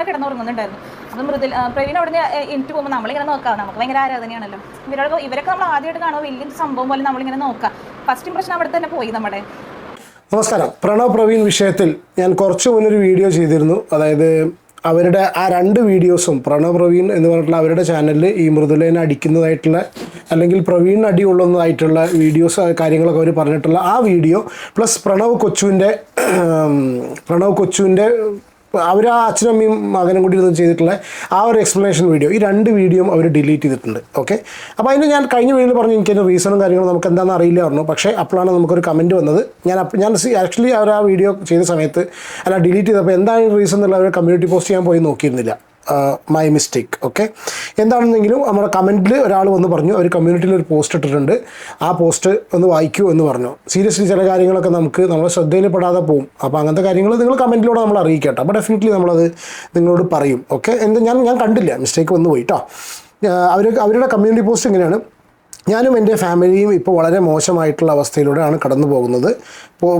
അവിടെ കിടന്നുറങ്ങുന്നുണ്ടായിരുന്നു മൃദു പ്രവീൺ അവിടെ നിന്ന് എനിക്ക് പോകുമ്പോൾ നമ്മളിങ്ങനെ നോക്കാം. നമുക്ക് ഭയങ്കര ആരാധനയാണല്ലോ. ഇവരോട് ഇവരൊക്കെ നമ്മൾ ആദ്യമായിട്ട് കാണുമ്പോൾ വലിയ സംഭവം പോലെ നമ്മളിങ്ങനെ നോക്കാം. ഫസ്റ്റ് ഇംപ്രഷൻ അവിടെ തന്നെ പോയി നമ്മുടെ. നമസ്കാരം. പ്രണവ് പ്രവീൺ വിഷയത്തിൽ ഞാൻ കുറച്ച് മുന്നൊരു വീഡിയോ ചെയ്തിരുന്നു. അതായത് അവരുടെ ആ രണ്ട് വീഡിയോസും പ്രണവ് പ്രവീൺ എന്ന് പറഞ്ഞിട്ടുള്ള അവരുടെ ചാനലിൽ ഈ മൃദുലേനെ അടിക്കുന്നതായിട്ടുള്ള അല്ലെങ്കിൽ പ്രവീൺ അടി കൊള്ളുന്നതായിട്ടുള്ള വീഡിയോസ് കാര്യങ്ങളൊക്കെ അവർ പറഞ്ഞിട്ടുള്ള ആ വീഡിയോ പ്ലസ് പ്രണവ് കൊച്ചുവിന്റെ പ്രണവ് കൊച്ചുവിന്റെ അവർ ആ അച്ഛനും അമ്മയും മകനും കൂടി ഇരുന്ന് ചെയ്തിട്ടുള്ള ആ ഒരു എക്സ്പ്ലനേഷൻ വീഡിയോ ഈ രണ്ട് വീഡിയോയും അവർ ഡിലീറ്റ് ചെയ്തിട്ടുണ്ട്. ഓക്കെ അപ്പോൾ അതിന് ഞാൻ കഴിഞ്ഞ വീഡിയോയിൽ പറഞ്ഞു എനിക്കതിന്റെ റീസണും കാര്യങ്ങളും നമുക്ക് എന്താണെന്ന് അറിയില്ലായിരുന്നു പക്ഷേ അപ്പോഴാണ് നമുക്കൊരു കമന്റ് വന്നത്. ഞാൻ ഞാൻ ആക്ച്വലി അവർ ആ വീഡിയോ ചെയ്ത സമയത്ത് അല്ല ഡിലീറ്റ് ചെയ്തപ്പോൾ എന്താണ് റീസൺ എന്നുള്ള അവർ കമ്മ്യൂണിറ്റി പോസ്റ്റ് ചെയ്യാൻ പോയി നോക്കിയിരുന്നില്ല. മൈ മിസ്റ്റേക്ക് ഓക്കെ എന്താണെന്നെങ്കിലും നമ്മുടെ കമന്റിൽ ഒരാൾ വന്ന് പറഞ്ഞു ഒരു കമ്മ്യൂണിറ്റിയിൽ ഒരു പോസ്റ്റ് ഇട്ടിട്ടുണ്ട്. ആ പോസ്റ്റ് ഒന്ന് വായിക്കൂ എന്ന് പറഞ്ഞു. സീരിയസ്ലി ചില കാര്യങ്ങളൊക്കെ നമുക്ക് നമ്മുടെ ശ്രദ്ധയിൽപ്പെടാതെ പോകും അപ്പോൾ അങ്ങനത്തെ കാര്യങ്ങൾ നിങ്ങൾ കമന്റിലൂടെ നമ്മൾ അറിയിക്കട്ടെ. അപ്പോൾ ഡെഫിനറ്റ്ലി നമ്മളത് നിങ്ങളോട് പറയും ഓക്കെ എന്താ ഞാൻ ഞാൻ കണ്ടില്ല മിസ്റ്റേക്ക് വന്നു പോയിട്ടോ അവർ അവരുടെ കമ്മ്യൂണിറ്റി പോസ്റ്റ് ഇങ്ങനെയാണ്. ഞാനും എന്റെ ഫാമിലിയും ഇപ്പോൾ വളരെ മോശമായിട്ടുള്ള അവസ്ഥയിലൂടെയാണ് കടന്നു പോകുന്നത്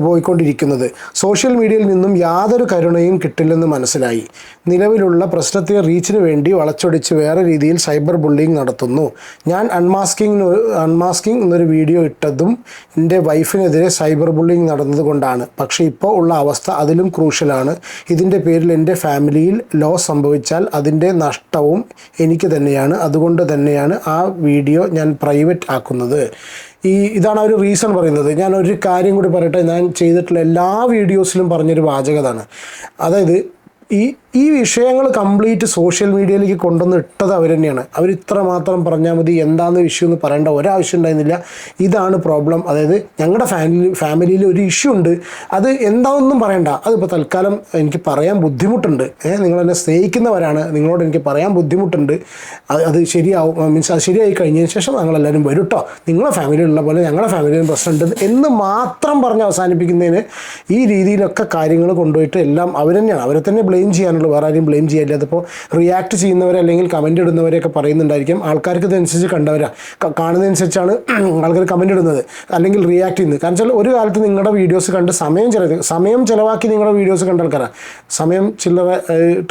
പോയിക്കൊണ്ടിരിക്കുന്നത്. സോഷ്യൽ മീഡിയയിൽ നിന്നും യാതൊരു കരുണയും കിട്ടില്ലെന്ന് മനസ്സിലായി. നിലവിലുള്ള പ്രശ്നത്തെ റീച്ചിന് വേണ്ടി വളച്ചൊടിച്ച് വേറെ രീതിയിൽ സൈബർ ബുള്ളിങ് നടത്തുന്നു. ഞാൻ അൺമാസ്കിങ് അൺമാസ്കിങ് എന്നൊരു വീഡിയോ ഇട്ടതും എന്റെ വൈഫിനെതിരെ സൈബർ ബുള്ളിങ് നടന്നതുകൊണ്ടാണ്. പക്ഷേ ഇപ്പോൾ ഉള്ള അവസ്ഥ അതിലും ക്രൂഷ്യലാണ്. ഇതിന്റെ പേരിൽ എന്റെ ഫാമിലിയിൽ ലോസ് സംഭവിച്ചാൽ അതിന്റെ നഷ്ടവും എനിക്ക് തന്നെയാണ്. അതുകൊണ്ട് തന്നെയാണ് ആ വീഡിയോ ഞാൻ പ്രൈവറ്റ് ആക്കുന്നത്. ഈ ഇതാണ് ഒരു റീസൺ പറയുന്നത്. ഞാൻ ഒരു കാര്യം കൂടി പറയട്ടെ. ഞാൻ ചെയ്തിട്ടുള്ള എല്ലാ വീഡിയോസിലും പറഞ്ഞൊരു വാചകതാണ്. അതായത് ഈ ഈ വിഷയങ്ങൾ കംപ്ലീറ്റ് സോഷ്യൽ മീഡിയയിലേക്ക് കൊണ്ടുവന്ന് ഇട്ടത് അവർ തന്നെയാണ്. അവർ ഇത്ര മാത്രം പറഞ്ഞാൽ മതി എന്താണെന്ന് ഇഷ്യൂ എന്ന് പറയേണ്ട ഒരാവശ്യം ഉണ്ടായിരുന്നില്ല. ഇതാണ് പ്രോബ്ലം അതായത് ഞങ്ങളുടെ ഫാമിലി ഫാമിലിയിൽ ഒരു ഇഷ്യൂ ഉണ്ട്. അത് എന്താണെന്നും പറയണ്ട. അതിപ്പോൾ തൽക്കാലം എനിക്ക് പറയാൻ ബുദ്ധിമുട്ടുണ്ട്. നിങ്ങൾ എന്നെ സ്നേഹിക്കുന്നവരാണ്. നിങ്ങളോട് എനിക്ക് പറയാൻ ബുദ്ധിമുട്ടുണ്ട്. അത് ശരിയാവും. മീൻസ് അത് ശരിയായി കഴിഞ്ഞതിന് ശേഷം ഞങ്ങളെല്ലാവരും വരും കേട്ടോ നിങ്ങളെ ഫാമിലിയിലുള്ള പോലെ ഞങ്ങളുടെ ഫാമിലിയിലും പ്രശ്നമുണ്ട് എന്ന് മാത്രം പറഞ്ഞ് അവസാനിപ്പിക്കുന്നതിന് ഈ രീതിയിലൊക്കെ കാര്യങ്ങൾ കൊണ്ടുപോയിട്ട് എല്ലാം അവർ തന്നെയാണ്. അവരെ തന്നെ ബ്ലെയിം ചെയ്യാനുള്ളൂ വേറെ ആരും ബ്ലെയിം ചെയ്യാനില്ല. അതിപ്പോൾ റിയാക്ട് ചെയ്യുന്നവരെ അല്ലെങ്കിൽ കമന്റ് ഇടുന്നവരെയൊക്കെ പറയുന്നുണ്ടായിരിക്കും. ആൾക്കാർക്ക് ഇതനുസരിച്ച് കണ്ടവരാ. കാണുന്നതനുസരിച്ചാണ് ആൾക്കാർ കമന്റ് ഇടുന്നത്. അല്ലെങ്കിൽ റിയാക്ട് ചെയ്യുന്നത്. കാരണം വെച്ചാൽ ഒരു കാലത്ത് നിങ്ങളുടെ വീഡിയോസ് കണ്ട് സമയം ചില സമയം ചിലവാക്കി നിങ്ങളുടെ വീഡിയോസ് കണ്ട ആൾക്കാരാണ് സമയം ചില്ലറ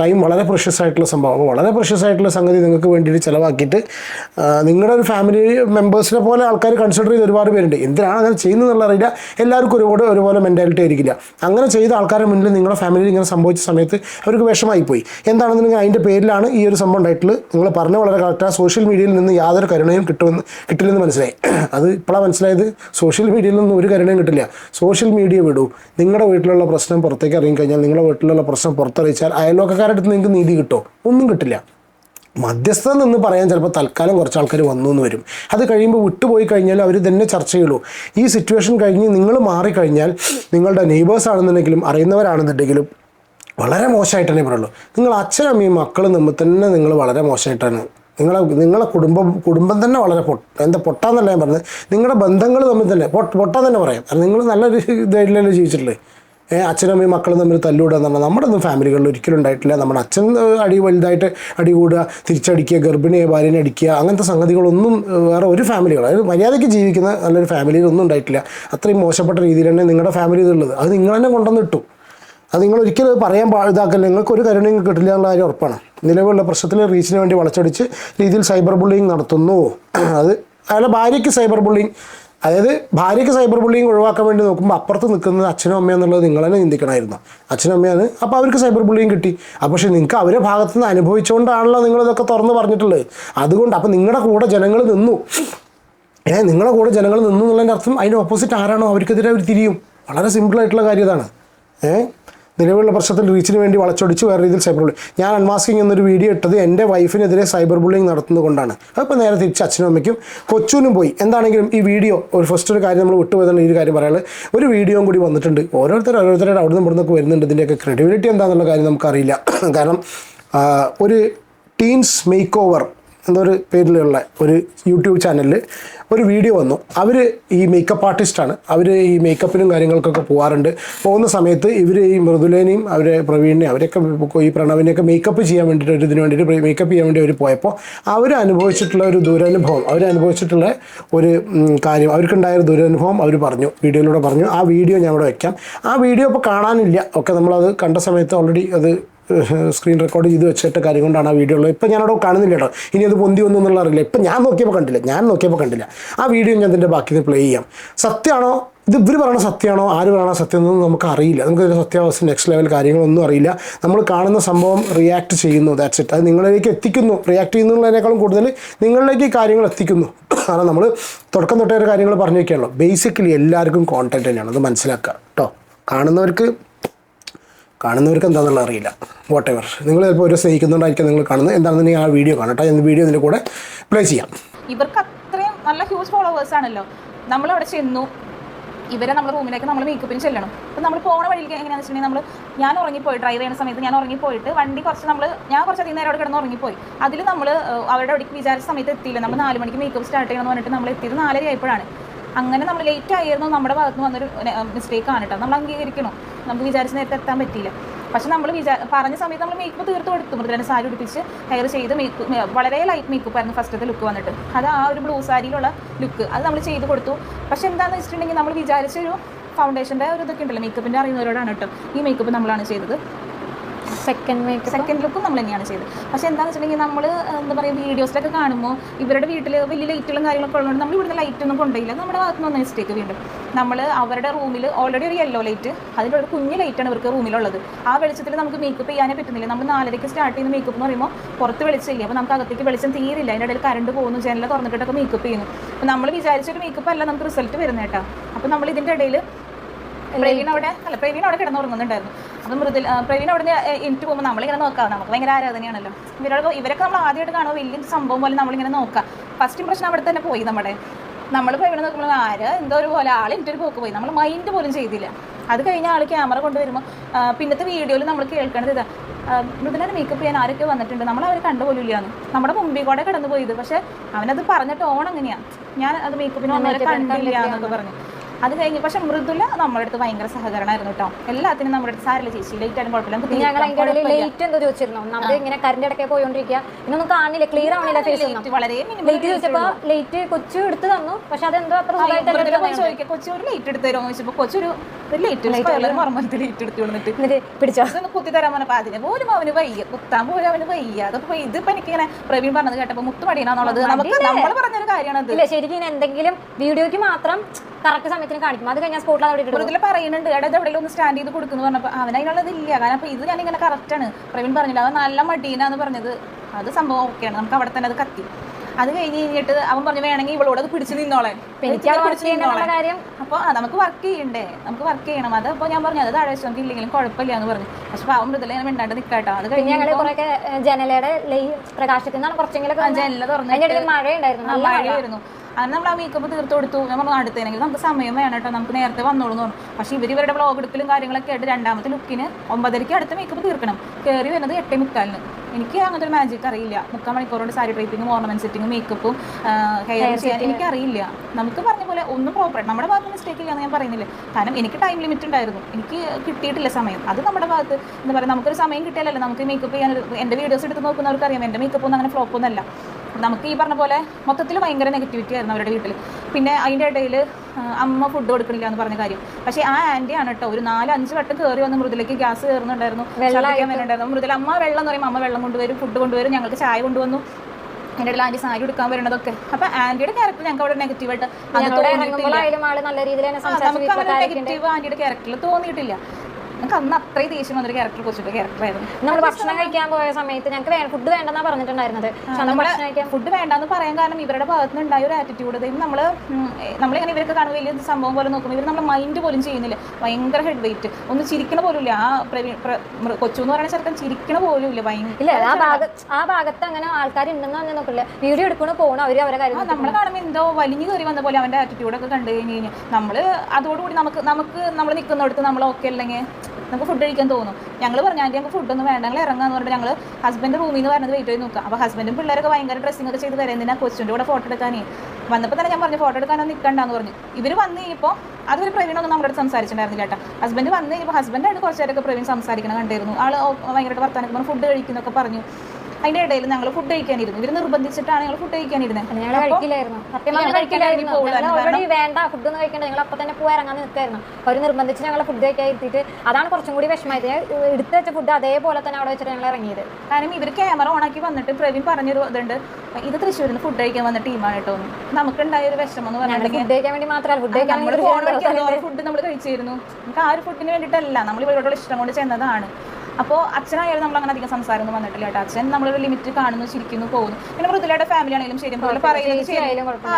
ടൈം വളരെ പ്രഷ്യസ് ആയിട്ടുള്ള സംഭവം. വളരെ പ്രഷ്യസ് ആയിട്ടുള്ള സംഗതി നിങ്ങൾക്ക് വേണ്ടിയിട്ട് ചിലവാക്കിയിട്ട് നിങ്ങളുടെ ഒരു ഫാമിലി മെമ്പേഴ്സിനെ പോലെ ആൾക്കാർ കൺസിഡർ ചെയ്ത് ഒരുപാട് പേരുണ്ട്. എന്തിനാണ് അങ്ങനെ ചെയ്യുന്നതെന്നുള്ള അറിയില്ല. എല്ലാവർക്കും ഒരുപാട് ഒരുപോലെ മെന്റാലിറ്റി ആയിരിക്കില്ല. അങ്ങനെ ചെയ്ത ആൾക്കാരുടെ മുന്നിൽ നിങ്ങളുടെ ഫാമിലിയിൽ ഇങ്ങനെ സംഭവിച്ച സമയത്ത് അവർക്ക് വിഷമായി പോയി എന്താണെന്നുണ്ടെങ്കിൽ അതിന്റെ പേരിലാണ് ഈ ഒരു സംഭവം ഉണ്ടായിട്ടുള്ളത്. നിങ്ങൾ പറഞ്ഞ വളരെ കറക്റ്റാണ് സോഷ്യൽ മീഡിയയിൽ നിന്ന് യാതൊരു കരുണയും കിട്ടുമെന്ന് കിട്ടില്ലെന്ന് മനസ്സിലായി. അത് ഇപ്പോഴാണ് മനസ്സിലായത്. സോഷ്യൽ മീഡിയയിൽ നിന്നും ഒരു കരുണയും കിട്ടില്ല. സോഷ്യൽ മീഡിയ വിടൂ. നിങ്ങളുടെ വീട്ടിലുള്ള പ്രശ്നം പുറത്തേക്ക് ഇറങ്ങിക്കഴിഞ്ഞാൽ നിങ്ങളുടെ വീട്ടിലുള്ള പ്രശ്നം പുറത്തറിയിച്ചാൽ അയൽവക്കക്കാരുടെ അടുത്ത് നിങ്ങൾക്ക് നീതി കിട്ടുമോ ഒന്നും കിട്ടില്ല. മധ്യസ്ഥത നിന്ന് പറയാൻ ചിലപ്പോൾ തൽക്കാലം കുറച്ച് ആൾക്കാർ വന്നു എന്ന് വരും. അത് കഴിയുമ്പോൾ വിട്ടുപോയി കഴിഞ്ഞാൽ അവർ തന്നെ ചർച്ച ചെയ്യുള്ളൂ. ഈ സിറ്റുവേഷൻ കഴിഞ്ഞ് നിങ്ങൾ മാറിക്കഴിഞ്ഞാൽ നിങ്ങളുടെ നെയ്ബേഴ്സ് ആണെന്നുണ്ടെങ്കിലും അറിയുന്നവരാണെന്നുണ്ടെങ്കിലും വളരെ മോശമായിട്ടാണ് പറയുള്ളൂ. നിങ്ങൾ അച്ഛനും ഈ മക്കളും തമ്മിൽ തന്നെ നിങ്ങൾ വളരെ മോശമായിട്ടാണ്. നിങ്ങളെ നിങ്ങളെ കുടുംബം കുടുംബം തന്നെ വളരെ പൊട്ട എന്താ പൊട്ടാന്നല്ല ഞാൻ പറഞ്ഞത്. നിങ്ങളുടെ ബന്ധങ്ങൾ തമ്മിൽ തന്നെ പൊട്ട പൊട്ടാൻ തന്നെ പറയാം. കാരണം നിങ്ങൾ നല്ലൊരു ഇതായിട്ടല്ലേ ജീവിച്ചിട്ടുള്ളത്. ഏഹ് അച്ഛനും ഈ മക്കളും തമ്മിൽ തല്ലുകൂടുക എന്ന് പറഞ്ഞാൽ നമ്മുടെ ഒന്നും ഫാമിലികളിൽ ഒരിക്കലും ഉണ്ടായിട്ടില്ല. നമ്മുടെ അച്ഛൻ അടി വലുതായിട്ട് അടി കൂടുക തിരിച്ചടിക്കുക ഗർഭിണിയെ ഭാര്യനെ അടിക്കുക അങ്ങനത്തെ സംഗതികളൊന്നും വേറെ ഒരു ഫാമിലികൾ അതായത് മര്യാദയ്ക്ക് ജീവിക്കുന്ന നല്ലൊരു ഫാമിലിയിൽ ഒന്നും ഉണ്ടായിട്ടില്ല. അത്രയും മോശപ്പെട്ട രീതിയിൽ തന്നെ നിങ്ങളുടെ ഫാമിലി ഇതുള്ളത്. അത് നിങ്ങൾ തന്നെ കൊണ്ടുവന്ന് ഇട്ടു. അത് നിങ്ങൾ ഒരിക്കലും പറയാൻ ഇതാക്കല്ല. നിങ്ങൾക്ക് ഒരു കരുണയും കിട്ടില്ല എന്നുള്ള കാര്യം ഉറപ്പാണ്. നിലവിലുള്ള പ്രശ്നത്തിൽ റീച്ചിന് വേണ്ടി വളച്ചടിച്ച് രീതിയിൽ സൈബർ ബുള്ളിങ് നടത്തുന്നു. അത് അയാളെ ഭാര്യയ്ക്ക് സൈബർ ബുള്ളിങ് അതായത് ഭാര്യയ്ക്ക് സൈബർ ബുള്ളിങ് ഒഴിവാക്കാൻ വേണ്ടി നോക്കുമ്പോൾ അപ്പുറത്ത് നിൽക്കുന്നത് അച്ഛനും അമ്മയും എന്നുള്ളത് നിങ്ങൾ തന്നെ ചിന്തിക്കണമായിരുന്നു. അച്ഛനും അമ്മയാണ്. അപ്പോൾ അവർക്ക് സൈബർ ബുള്ളിങ് കിട്ടി. അപ്പോൾ പക്ഷേ നിങ്ങൾക്ക് അവരെ ഭാഗത്തു നിന്ന് അനുഭവിച്ചുകൊണ്ടാണല്ലോ നിങ്ങളിതൊക്കെ തുറന്ന് പറഞ്ഞിട്ടുള്ളത്. അതുകൊണ്ട് അപ്പോൾ നിങ്ങളുടെ കൂടെ ജനങ്ങൾ നിന്നു. ഏ നിങ്ങളുടെ കൂടെ ജനങ്ങൾ നിന്നു എന്നുള്ളതിന്റെ അർത്ഥം അതിന്റെ ഓപ്പോസിറ്റ് ആരാണോ? അവർക്കെതിരെ അവർ തിരിയും. വളരെ സിമ്പിളായിട്ടുള്ള കാര്യം ഇതാണ്. ഏ നിലവിലുള്ള പ്രശ്നത്തിൽ റീച്ചിന് വേണ്ടി വളച്ചൊടിച്ച് വേറെ രീതിയിൽ സൈബർ ബുള്ളിങ് ഞാൻ അൺമാസ്കിങ് എന്നൊരു വീഡിയോ ഇട്ടത് എന്റെ വൈഫിനെതിരെ സൈബർ ബുള്ളിങ് നടത്തുന്നതുകൊണ്ടാണ് അതിപ്പോൾ നേരെ തിരിച്ച് അച്ഛനും അമ്മയ്ക്കും കൊച്ചുനും പോയി. എന്താണെങ്കിലും ഈ വീഡിയോ ഒരു ഫസ്റ്റ് ഒരു കാര്യം നമ്മൾ വിട്ടുപോയതാണ് ഈ ഒരു കാര്യം പറയാനുള്ളത്. ഒരു വീഡിയോയും കൂടി വന്നിട്ടുണ്ട്. ഓരോരുത്തർ ഓരോരുത്തരുടെ അവിടെ നിന്ന് ഇവിടുന്നൊക്കെ വരുന്നുണ്ട്. ഇതിന്റെയൊക്കെ ക്രെഡിബിലിറ്റി എന്താണെന്നുള്ള കാര്യം നമുക്കറിയില്ല. കാരണം ഒരു ടീൻസ് മേക്ക് ഓവർ എന്നൊരു പേരിലുള്ള ഒരു യൂട്യൂബ് ചാനലിൽ ഒരു വീഡിയോ വന്നു. അവർ ഈ മേക്കപ്പ് ആർട്ടിസ്റ്റാണ് അവർ ഈ മേക്കപ്പിനും കാര്യങ്ങൾക്കൊക്കെ പോകാറുണ്ട് പോകുന്ന സമയത്ത് ഇവർ ഈ മൃദുലേനെയും അവരെ പ്രവീണിനെയും അവരൊക്കെ ഈ പ്രണവിനെയൊക്കെ മേക്കപ്പ് ചെയ്യാൻ വേണ്ടിയിട്ട് ഒരു ഇതിന് വേണ്ടിയിട്ട് മേക്കപ്പ് ചെയ്യാൻ വേണ്ടി അവർ പോയപ്പോൾ അവർ അനുഭവിച്ചിട്ടുള്ള ഒരു ദുരനുഭവം അവർ അനുഭവിച്ചിട്ടുള്ള ഒരു കാര്യം അവർക്കുണ്ടായ ഒരു ദുരനുഭവം അവർ പറഞ്ഞു വീഡിയോയിലൂടെ പറഞ്ഞു. ആ വീഡിയോ ഞാൻ ഇവിടെ വയ്ക്കാം ആ വീഡിയോ ഇപ്പോൾ കാണാനില്ല. ഒക്കെ നമ്മളത് കണ്ട സമയത്ത് ഓൾറെഡി അത് സ്ക്രീൻ റെക്കോർഡ് ചെയ്ത് വെച്ചിട്ട് കാര്യം കൊണ്ടാണ് ആ വീഡിയോ ഉള്ളത്. ഇപ്പം ഞാനവിടെ കാണുന്നില്ല കേട്ടോ. ഇനി അത് പൊന്തി വന്നു എന്നുള്ള അറിയില്ല. ഇപ്പം ഞാൻ നോക്കിയപ്പോൾ കണ്ടില്ല. ഞാൻ നോക്കിയപ്പോൾ കണ്ടില്ല. ആ വീഡിയോ ഞാൻ അതിന്റെ ബാക്കി പ്ലേ ചെയ്യാം. സത്യമാണോ? ഇത് ഇവർ പറയണ സത്യമാണോ? ആര് പറയണ സത്യം എന്നൊന്നും നമുക്ക് അറിയില്ല. നമുക്ക് ഇതിന്റെ സത്യാവസ്ഥ നെക്സ്റ്റ് ലെവൽ കാര്യങ്ങളൊന്നും അറിയില്ല. നമ്മൾ കാണുന്ന സംഭവം റിയാക്ട് ചെയ്യുന്നു. ദാറ്റ്സ് ഇറ്റ് അത് നിങ്ങളിലേക്ക് എത്തിക്കുന്നു. റിയാക്ട് ചെയ്യുന്നതിനേക്കാളും കൂടുതൽ നിങ്ങളിലേക്ക് കാര്യങ്ങൾ എത്തിക്കുന്നു. കാരണം നമ്മൾ തുടക്കം തൊട്ടേ കാര്യങ്ങൾ പറഞ്ഞു വയ്ക്കുകയാണല്ലോ ബേസിക്കലി എല്ലാവർക്കും കോണ്ടന്റ് തന്നെയാണ്. അത് മനസ്സിലാക്കുക. കേട്ടോ. കാണുന്നവർക്ക് കാണുന്നവർക്ക് എന്താണെന്നുള്ള അറിയില്ല. വാട്ട് എവർ നിങ്ങൾ ചിലപ്പോൾ ഒരു സ്നേഹിക്കുന്നുണ്ടായിരിക്കും നിങ്ങൾ കാണുന്നത്. എന്താണെന്നുണ്ടെങ്കിൽ ആ വീഡിയോ കാണട്ടെ ഞാൻ വീഡിയോ ഇതിന്റെ കൂടെ പ്ലേ ചെയ്യാം. ഇവർക്ക് അത്രയും നല്ല ഹ്യൂജ് ഫോളോവേഴ്സ് ആണല്ലോ. നമ്മൾ അവിടെ ചെന്നു. ഇവരെ നമ്മുടെ റൂമിലേക്ക് നമ്മൾ മേക്കപ്പിന് ചെല്ലണം. അപ്പം നമ്മൾ പോണ വഴിക്ക് എങ്ങനെയാണെന്ന് വെച്ചിട്ടുണ്ടെങ്കിൽ നമ്മൾ ഞാൻ ഉറങ്ങിപ്പോയി. ഡ്രൈവ് ചെയ്യുന്ന സമയത്ത് ഞാൻ ഉറങ്ങിപ്പോയിട്ട് വണ്ടി കുറച്ച് നമ്മൾ ഞാൻ കുറച്ച് അധികം നേരം അവിടെ കിടന്ന് ഉറങ്ങിപ്പോയി. അതിൽ നമ്മൾ അവരുടെ അവിടേക്ക് വിചാരിച്ച സമയത്ത് എത്തിയില്ല. നമ്മൾ നാല് മണിക്ക് മേക്കപ്പ് സ്റ്റാർട്ട് ചെയ്യണമെന്ന് പറഞ്ഞിട്ട് നമ്മൾ എത്തിയത് നാലര ആയപ്പോഴാണ് അങ്ങനെ നമ്മൾ ലേറ്റ് ആയിരുന്നു. നമ്മുടെ ഭാഗത്ത് വന്നൊരു മിസ്റ്റേക്ക് ആണ് കേട്ടോ നമ്മൾ അംഗീകരിക്കണം. നമുക്ക് വിചാരിച്ച നേരത്തെ എത്താൻ പറ്റിയില്ല. പക്ഷെ നമ്മൾ വിചാ പറഞ്ഞ സമയത്ത് നമ്മൾ മേക്കപ്പ് തീർത്ത് കൊടുത്തു. മൃദുലനെ സാരി ഉടുപ്പിച്ച് ഹെയർ ചെയ്ത് മേക്കപ്പ് വളരെ ലൈറ്റ് മേക്കപ്പ് ആയിരുന്നു ഫസ്റ്റത്തെ ലുക്ക് വന്നിട്ട്. അത് ആ ഒരു ബ്ലൂ സാരിയിലുള്ള ലുക്ക് അത് നമ്മൾ ചെയ്ത് കൊടുത്തു. പക്ഷെ എന്താണെന്ന് വെച്ചിട്ടുണ്ടെങ്കിൽ നമ്മൾ വിചാരിച്ചൊരു ഫൗണ്ടേഷന്റെ ഒരു ഇതൊക്കെ ഉണ്ടല്ലോ. മേക്കപ്പിന്റെ അറിയുന്നവരോടാണ് കേട്ടോ ഈ മേക്കപ്പ് നമ്മളാണ് ചെയ്തത്. സെക്കൻഡ് മേക്കപ്പ് സെക്കൻഡ് ലുക്കും നമ്മൾ തന്നെയാണ് ചെയ്തത്. പക്ഷെ എന്താണെന്ന് വെച്ചിട്ടുണ്ടെങ്കിൽ നമ്മൾ എന്താ പറയുക വീഡിയോസിലൊക്കെ കാണുമ്പോൾ ഇവരുടെ വീട്ടിൽ വലിയ ലൈറ്റുകളും കാര്യങ്ങളൊക്കെ ഉള്ളതുകൊണ്ട് നമ്മൾ ഇവിടുന്ന് ലൈറ്റൊന്നും കൊണ്ടുപോയില്ല. നമ്മുടെ ഭാഗത്ത് നിന്ന് മിസ്റ്റേക്ക് വീണ്ടും. നമ്മൾ അവരുടെ റൂമിൽ ഓൾറെഡി ഒരു യെല്ലോ ലൈറ്റ് അതിന്റെ ഒരു കുഞ്ഞു ലൈറ്റാണ് ഇവർക്ക് റൂമിലുള്ളത് ആ വെളിച്ചത്തിൽ നമുക്ക് മേക്കപ്പ് ചെയ്യാനേ പറ്റുന്നില്ല. നമ്മൾ നാലരയ്ക്ക് സ്റ്റാർട്ട് ചെയ്യുന്ന മേക്കപ്പ് എന്ന് പറയുമ്പോൾ പുറത്ത് വെളിച്ചമില്ല അപ്പോൾ നമുക്ക് അകത്തേക്ക് വെളിച്ചം തീരില്ല. അതിന്റെ ഇടയിൽ കറണ്ട് പോകുന്നു ജനല തുറന്നിട്ടൊക്കെ മേക്കപ്പ് ചെയ്യുന്നു. അപ്പോൾ നമ്മൾ വിചാരിച്ചൊരു മേക്കപ്പ് അല്ല നമുക്ക് റിസൾട്ട് വരുന്നത് കേട്ടോ. അപ്പോൾ നമ്മൾ ഇതിന്റെ ഇടയിൽ പ്രവീൺ അവിടെ അല്ല പ്രവീൺ അവിടെ കിടന്നുറങ്ങുന്നുണ്ടായിരുന്നു. അപ്പം മൃദുൽ പ്രവീൺ അവിടെ എനിക്ക് പോകുമ്പോൾ നമ്മളിങ്ങനെ നോക്കാം. നമുക്ക് ഭയങ്കര ആരാധനയാണല്ലോ. ഇവരൊക്കെ ഇവരൊക്കെ നമ്മൾ ആദ്യമായിട്ട് കാണുമ്പോൾ വലിയ സംഭവം പോലെ നമ്മളിങ്ങനെ നോക്കാം. ഫസ്റ്റ് ഇംപ്രഷൻ അവിടെ തന്നെ പോയി നമ്മുടെ. നമ്മൾ പ്രവീൺ നോക്കുമ്പോൾ ആര്? എന്തോ ഒരു പോലെ. ആൾ എന്റെ ഒരു പോക്ക് പോയി. നമ്മൾ മൈൻഡ് പോലും ചെയ്തില്ല. അത് കഴിഞ്ഞ ആൾ ക്യാമറ കൊണ്ടുവരുമ്പോൾ പിന്നത്തെ വീഡിയോയിൽ നമ്മൾ കേൾക്കേണ്ടത് ഇതാ. മൃദുലിനെ മേക്കപ്പ് ചെയ്യാൻ ആരൊക്കെ വന്നിട്ടുണ്ട്? നമ്മൾ അവരെ കണ്ടുപോലും ഇല്ലാന്ന് നമ്മുടെ മുമ്പിൽ കൂടെ കടന്നു പോയത്. പക്ഷെ അവനത് പറഞ്ഞ ടോൺ അങ്ങനെയാണ് ഞാൻ അത് മേക്കപ്പിന് വന്നവരെ കണ്ടില്ല. എന്നൊക്കെ പറഞ്ഞു. അത് കഴിഞ്ഞ് പക്ഷെ മൃദുല നമ്മുടെ അടുത്ത് ഭയങ്കര സഹകരണമായിരുന്നു കേട്ടോ. എല്ലാത്തിനും നമ്മുടെ അടുത്ത് സാരില്ല ചേച്ചി. ലേറ്റ് ആയാലും കുഴപ്പമില്ല. ഞങ്ങൾ അതിന്റെ ഇടയിൽ. ലേറ്റ് എന്തോ ചോദിച്ചിരുന്നു. നമ്മൾ ഇങ്ങനെ കറണ്ട് ഇടയ്ക്ക് പോയോണ്ടിരിക്കുക ഇന്നൊന്നും കാണില്ല. ക്ലിയർ ആവണില്ല ഫേസ് വളരെ ലേറ്റ് ചോദിച്ചപ്പോ ലേറ്റ് കൊച്ചു എടുത്ത് തന്നു. പക്ഷെ അതെന്തോ അത്ര ചോദിക്കാം കൊച്ചു ഒരു ലേറ്റ് എടുത്ത് തരുമോ? ചോദിച്ചപ്പോൾ കൊച്ചൊരു ഒരു ലേറ്റ് മറമ്മത്ത് ലേറ്റ് എടുത്ത് വന്നിട്ട് പിടിച്ചോ? കുത്തി തരാൻ പറഞ്ഞപ്പോ അതിന് പോലും അവന് വയ്യ. കുത്താൻ പോലും അവന് വയ്യ. അതപ്പോ ഇതിപ്പോ എനിക്കിങ്ങനെ പ്രവീൺ പറഞ്ഞത് കേട്ടപ്പോൾ മുത്ത് നമുക്ക് നമ്മൾ പറഞ്ഞൊരു കാര്യമാണ് ശരിക്കും ഇങ്ങനെ എന്തെങ്കിലും വീഡിയോക്ക് മാത്രം കറക്റ്റ് സമയത്തിന് കാണിക്കും. അത് കഴിഞ്ഞാൽ സ്പോട്ടിൽ അവിടെ ഇട്ടിട്ട് പറയുന്നുണ്ട്. ഇടത് എവിടെയെങ്കിലും ഒന്ന് സ്റ്റാൻഡ് ചെയ്ത് കൊടുക്കുന്നു പറഞ്ഞപ്പോൾ അവൻ അതിനുള്ളത് ഇല്ല കാരണം അപ്പോൾ ഇത് ഞാൻ ഇങ്ങനെ കറക്റ്റാണ് പ്രവീൺ പറഞ്ഞില്ല. അത് നല്ല മടീനാന്ന് പറഞ്ഞത്. അത് സംഭവം ഓക്കെയാണ് നമുക്ക് അവിടെ തന്നെ അത് കത്തി. അത് കഴിഞ്ഞ് കഴിഞ്ഞിട്ട് അവൻ പറഞ്ഞു വേണമെങ്കിൽ ഇവളോട് അത് പിടിച്ചു നിന്നോളെ അപ്പോൾ നമുക്ക് വർക്ക് ചെയ്യണ്ടേ? നമുക്ക് വർക്ക് ചെയ്യണം. അത് അപ്പോൾ ഞാൻ പറഞ്ഞു അത് താഴെ നമുക്ക് ഇല്ലെങ്കിലും കുഴപ്പമില്ല എന്ന് പറഞ്ഞു. പക്ഷെ പാവം മൃദുല ഇങ്ങനെ മിണ്ടാണ്ട് നിൽക്കാട്ടോ അത് കഴിഞ്ഞാൽ കഴിഞ്ഞ് ഞങ്ങൾ ജനലയുടെ പ്രകാശത്തിൽ നിന്നാണ് കുറച്ചെങ്കിലും ജനല മഴ ഉണ്ടായിരുന്നു മഴയായിരുന്നു അങ്ങനെ നമ്മൾ ആ മേക്കപ്പ് തീർത്ത് കൊടുത്തു. ഞാൻ പറഞ്ഞു അടുത്തേനെങ്കിൽ നമുക്ക് സമയം വേണം കേട്ടോ. നമുക്ക് നേരത്തെ വന്നോളൂ എന്ന് പറഞ്ഞു. പക്ഷേ ഇവർ ഇവരുടെ ബ്ലോഗ് എടുക്കലും കാര്യങ്ങളൊക്കെ ആയിട്ട് രണ്ടാമത്തെ ലുക്കിന് ഒമ്പതരയ്ക്ക് അടുത്ത മേക്കപ്പ് തീർക്കണം. കയറി വരുന്നത് എട്ടേ മുക്കാലിന്. എനിക്ക് അങ്ങനത്തെ ഒരു മാജിക് അറിയില്ല. മുക്കാൽ മണിക്കൂറുകൊണ്ട് സാരി ഡ്രൈപ്പിങ്ങും ഓർണമെന്റ് സെറ്റിങ്ങും മേക്കപ്പും ഹെയർ ചെയ്യാൻ എനിക്കറിയില്ല. നമുക്ക് പറഞ്ഞ പോലെ ഒന്നും പ്രോപ്പർ നമ്മുടെ ഭാഗത്ത് മിസ്റ്റേക്ക് ഇല്ല എന്ന് ഞാൻ പറയുന്നില്ല. കാരണം എനിക്ക് ടൈം ലിമിറ്റ് ഉണ്ടായിരുന്നു. എനിക്ക് കിട്ടിയിട്ടില്ല സമയം. അത് നമ്മുടെ ഭാഗത്ത് എന്താ പറയുക നമുക്കൊരു സമയം കിട്ടിയാലല്ലോ നമുക്ക് മേക്കപ്പ് ചെയ്യാൻ എന്റെ വീഡിയോസ് എടുത്ത് നോക്കുന്നവർക്ക് അറിയാം എന്റെ മേക്കപ്പ് ഒന്നും അങ്ങനെ ഫ്ലോപ്പ് ഒന്നല്ല നമുക്ക് ഈ പറഞ്ഞ പോലെ മൊത്തത്തിൽ ഭയങ്കര നെഗറ്റിവിറ്റി ആയിരുന്നു അവരുടെ വീട്ടിൽ പിന്നെ അതിന്റെ ഇടയിൽ അമ്മ ഫുഡ് കൊടുക്കണില്ല എന്ന് പറഞ്ഞ കാര്യം. പക്ഷേ ആ ആന്റി ആണ് കേട്ടോ ഒരു നാല് അഞ്ച് വട്ടം കയറി വന്ന് മൃദുലേക്ക് ഗ്യാസ് കയറുന്നുണ്ടായിരുന്നു. വരുന്നുണ്ടായിരുന്നു മൃദുല അമ്മ വെള്ളം എന്ന് പറയുമ്പോൾ അമ്മ വെള്ളം കൊണ്ടുവരും ഫുഡ് കൊണ്ടുവരും ഞങ്ങൾക്ക് ചായ കൊണ്ടുവന്നു. എന്റെ ഇടയിൽ ആന്റി സാരി എടുക്കാൻ വരുന്നതൊക്കെ അപ്പൊ ആന്റിയുടെ ക്യാരക്ടർ ഞങ്ങൾക്ക് അവിടെ നെഗറ്റീവ് ആയിട്ട് നമുക്ക് അങ്ങനെ നെഗറ്റീവ് ആന്റിയുടെ ക്യാരക്ടറിൽ തോന്നിയിട്ടില്ല. നമുക്ക് അന്ന് അത്രയും ദേഷ്യം വന്നൊരു ക്യാരക്ടർ കൊച്ചിന്റെ ക്യാരക്ടറായിരുന്നു നമ്മൾ ഭക്ഷണം കഴിക്കാൻ പോയ സമയത്ത് ഞങ്ങൾക്ക് ഫുഡ് വേണ്ടെന്നാ പറഞ്ഞിട്ടുണ്ടായിരുന്നത്. ഫുഡ് വേണ്ടെന്ന് പറയാൻ കാരണം ഇവരുടെ ഭാഗത്ത് നിന്ന് ഉണ്ടായ ഒരു ആറ്റിറ്റ്യൂഡ് അതായത് നമ്മൾ നമ്മളിങ്ങനെ ഇവരൊക്കെ കാണുമ്പോൾ വലിയ സംഭവം പോലെ നോക്കും ഇവർ നമ്മുടെ മൈൻഡ് പോലും ചെയ്യുന്നില്ല. ഭയങ്കര ഹെഡ് വെയിറ്റ് ഒന്ന് ചിരിക്കണ പോലും ഇല്ല ആ കൊച്ചു എന്ന് പറയുന്ന ചെറുക്കൻ ചിരിക്കണ പോലും ഇല്ല ഭയങ്കര ആ ഭാഗത്ത് ആ ഭാഗത്ത് അങ്ങനെ ആൾക്കാരുണ്ടെന്ന് തന്നെ നോക്കില്ല വീഡിയോ എടുക്കണ പോകണം അവർ അവരെ കാര്യം നമ്മൾ കാണുമ്പോൾ എന്തോ വലിഞ്ഞു കയറി വന്ന പോലെ അവന്റെ ആറ്റിറ്റ്യൂഡൊക്കെ കണ്ടു കഴിഞ്ഞ് കഴിഞ്ഞാൽ നമ്മൾ അതോടുകൂടി നമുക്ക് നമുക്ക് നമ്മൾ നിൽക്കുന്നിടത്ത് നമ്മൾ ഓക്കെ അല്ലെങ്കിൽ നമുക്ക് ഫുഡ് കഴിക്കാൻ തോന്നും. ഞങ്ങൾ പറഞ്ഞു ആന്റി ഞങ്ങൾക്ക് ഫുഡൊന്നും വേണ്ട. ഞങ്ങൾ ഇറങ്ങാന്ന് പറഞ്ഞിട്ട് ഞങ്ങൾ ഹസ്ബൻഡ് റൂമിൽ നിന്ന് വരുന്നത് വെയിറ്റ് ചെയ്ത് നോക്കുക അപ്പോൾ ഹസ്ബൻഡും പിള്ളേരൊക്കെ ഭയങ്കര ഡ്രസ്സിംഗ് ഒക്കെ ചെയ്ത് വരാം എന്തിനാ കൊച്ചിന്റെ കൂടെ ഫോട്ടോ എടുക്കാനേ? വന്നപ്പോൾ തന്നെ ഞാൻ പറഞ്ഞു ഫോട്ടോ എടുക്കാനൊന്നും നിൽക്കണ്ടെന്ന് പറഞ്ഞു. ഇവർ വന്ന് കഴിഞ്ഞപ്പോൾ അതൊരു പ്രവീണൊന്നും നമ്മുടെ അടുത്ത് സംസാരിച്ചിട്ടുണ്ടായിരുന്നില്ല കേട്ടോ. ഹസ്ബൻഡ് വന്ന് കഴിഞ്ഞപ്പോൾ ഹസ്ബൻഡായിട്ട് കുറച്ച് നേരമൊക്കെ പ്രവീൺ സംസാരിക്കണം കണ്ടിരുന്നു. ആൾ ഭയങ്കരമായിട്ട് വർത്താനൊക്കെ ഫുഡ് കഴിക്കുന്നൊക്കെ പറഞ്ഞു. അതിന്റെ ഇടയിൽ ഞങ്ങൾ ഫുഡ് കഴിക്കാനിരുന്നു. ഇവർ നിർബന്ധിച്ചിട്ടാണ് ഞങ്ങൾ ഫുഡ് കഴിക്കാനിരുന്നത് വേണ്ട ഫുഡ് ഒന്നും കഴിക്കണ്ട. ഞങ്ങൾ അപ്പൊ തന്നെ പോയി ഇറങ്ങാൻ നിൽക്കായിരുന്നു അവർ നിർബന്ധിച്ച് ഞങ്ങൾ ഫുഡ് കഴിക്കാൻ ഇരുത്തിയിട്ട് അതാണ് കുറച്ചും കൂടി വിഷമായത് എടുത്തു വെച്ച ഫുഡ് അതേപോലെ തന്നെ അവിടെ വെച്ചിട്ട് ഞങ്ങൾ ഇറങ്ങിയത്. കാരണം ഇവർ ക്യാമറ ഓൺ ആക്കി വന്നിട്ട് പ്രവീൺ പറഞ്ഞൊരു ഇതുണ്ട്. ഇത് തൃശ്ശൂരിൽ നിന്ന് ഫുഡ് കഴിക്കാൻ വന്ന ടീമാണ് കേട്ടോ. നമുക്കുണ്ടായ ഒരു വിഷമം എന്ന് പറഞ്ഞിട്ടുണ്ടെങ്കിൽ ഫുഡ് നമ്മൾ ഫോൺ ഫുഡ് നമ്മൾ കഴിച്ചിരുന്നു. നമുക്ക് ആ ഒരു ഫുഡിന് വേണ്ടിയിട്ടല്ല നമ്മൾ ഇവരോടുള്ള ഇഷ്ടം കൊണ്ട് ചെന്നതാണ്. അപ്പോൾ അച്ഛനായാലും നമ്മൾ അങ്ങനെ അധികം സംസാരമൊന്നും വന്നിട്ടില്ല കേട്ടോ. അച്ഛൻ നമ്മളൊരു ലിമിറ്റ് കാണുന്നു ചിരിക്കുന്നു പോകുന്നു. പിന്നെ മൃദുലയുടെ ഫാമിലി ആണെങ്കിലും ശരി പോലെ പറയുന്നത് ശരി.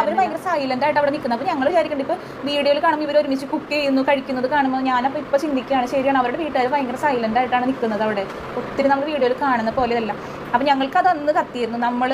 അവർ ഭയങ്കര സൈലന്റ് ആയിട്ട് അവിടെ നിൽക്കുന്നത് അപ്പോൾ ഞങ്ങൾ വിചാരിക്കുന്നത് ഇപ്പോൾ വീഡിയോയിൽ കാണുമ്പോൾ ഇവർ ഒരുമിച്ച് കുക്ക് ചെയ്യുന്നു കഴിക്കുന്നത് കാണുമ്പോൾ ഞാനപ്പോൾ ഇപ്പോൾ ചിന്തിക്കുകയാണ് ശരിയാണ് അവരുടെ വീട്ടുകാർ ഭയങ്കര സൈലന്റ് ആയിട്ടാണ് നിൽക്കുന്നത് അവിടെ. ഒത്തിരി നമ്മൾ വീഡിയോയിൽ കാണുന്ന പോലെ അല്ല അപ്പോൾ ഞങ്ങൾക്ക് അത് അന്ന് കത്തിയിരുന്നു. നമ്മൾ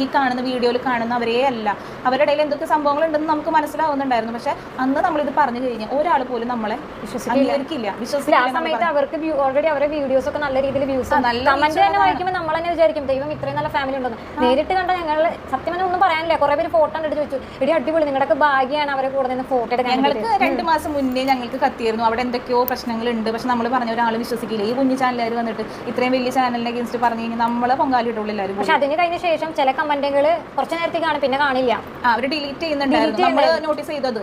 ഈ കാണുന്ന വീഡിയോയിൽ കാണുന്ന അവരെ അല്ല. അവരുടെ ഇടയിൽ എന്തൊക്കെ സംഭവങ്ങൾ ഉണ്ടെന്ന് നമുക്ക് മനസ്സിലാവുന്നുണ്ടായിരുന്നു. പക്ഷെ അന്ന് നമ്മൾ ഇത് പറഞ്ഞു കഴിഞ്ഞാൽ ഒരാൾ പോലും നമ്മളെ വിശ്വസിക്കില്ല ആ വിശ്വസിക്കില്ല സമയത്ത് അവർക്ക് ഓൾറെഡി അവരുടെ വീഡിയോസ് ഒക്കെ നല്ല രീതിയിൽ വ്യൂസ് നല്ല കമന്റ് തന്നെ വായിക്കുമ്പോൾ നമ്മൾ തന്നെ വിചാരിക്കും ദൈവം ഇത്രയും നല്ല ഫാമിലി ഉണ്ടെന്ന്. നേരിട്ട് കണ്ട ഞങ്ങൾ സത്യം തന്നെ ഒന്നും പറയാനില്ല. കുറെ പേര് ഫോട്ടോ കണ്ടിട്ട് ചോദിച്ചു ഇടി അടിപൊളി നിങ്ങളുടെ ഭാഗ്യമാണ് അവരെ കൂടെ നിന്ന് ഫോട്ടോ എടുക്കാൻ ഞങ്ങൾക്ക് രണ്ട് മാസം മുന്നേ ഞങ്ങൾക്ക് കത്തിയിരുന്നു. അവിടെ എന്തൊക്കെയോ പ്രശ്നങ്ങളുണ്ട്. പക്ഷെ നമ്മൾ പറഞ്ഞ ഒരാൾ വിശ്വസിക്കില്ല. ഈ കുഞ്ഞു ചാനലുകാർ വന്നിട്ട് ഇത്രയും വലിയ ചാനലിനെ അഗേൻസ്റ്റ് പറഞ്ഞു കഴിഞ്ഞാൽ നമ്മളെ പൊങ്കാലിട്ടുള്ളൂ എല്ലാവരും പക്ഷെ അതിന് കഴിഞ്ഞ ശേഷം ചില കമന്റുകൾ കുറച്ചു നേരത്തേക്കാണ് പിന്നെ കാണില്ല. അവർ അവർ ഡിലീറ്റ് ചെയ്യുന്നുണ്ടായിരുന്നു നമ്മൾ നോട്ടീസ് ചെയ്തത്.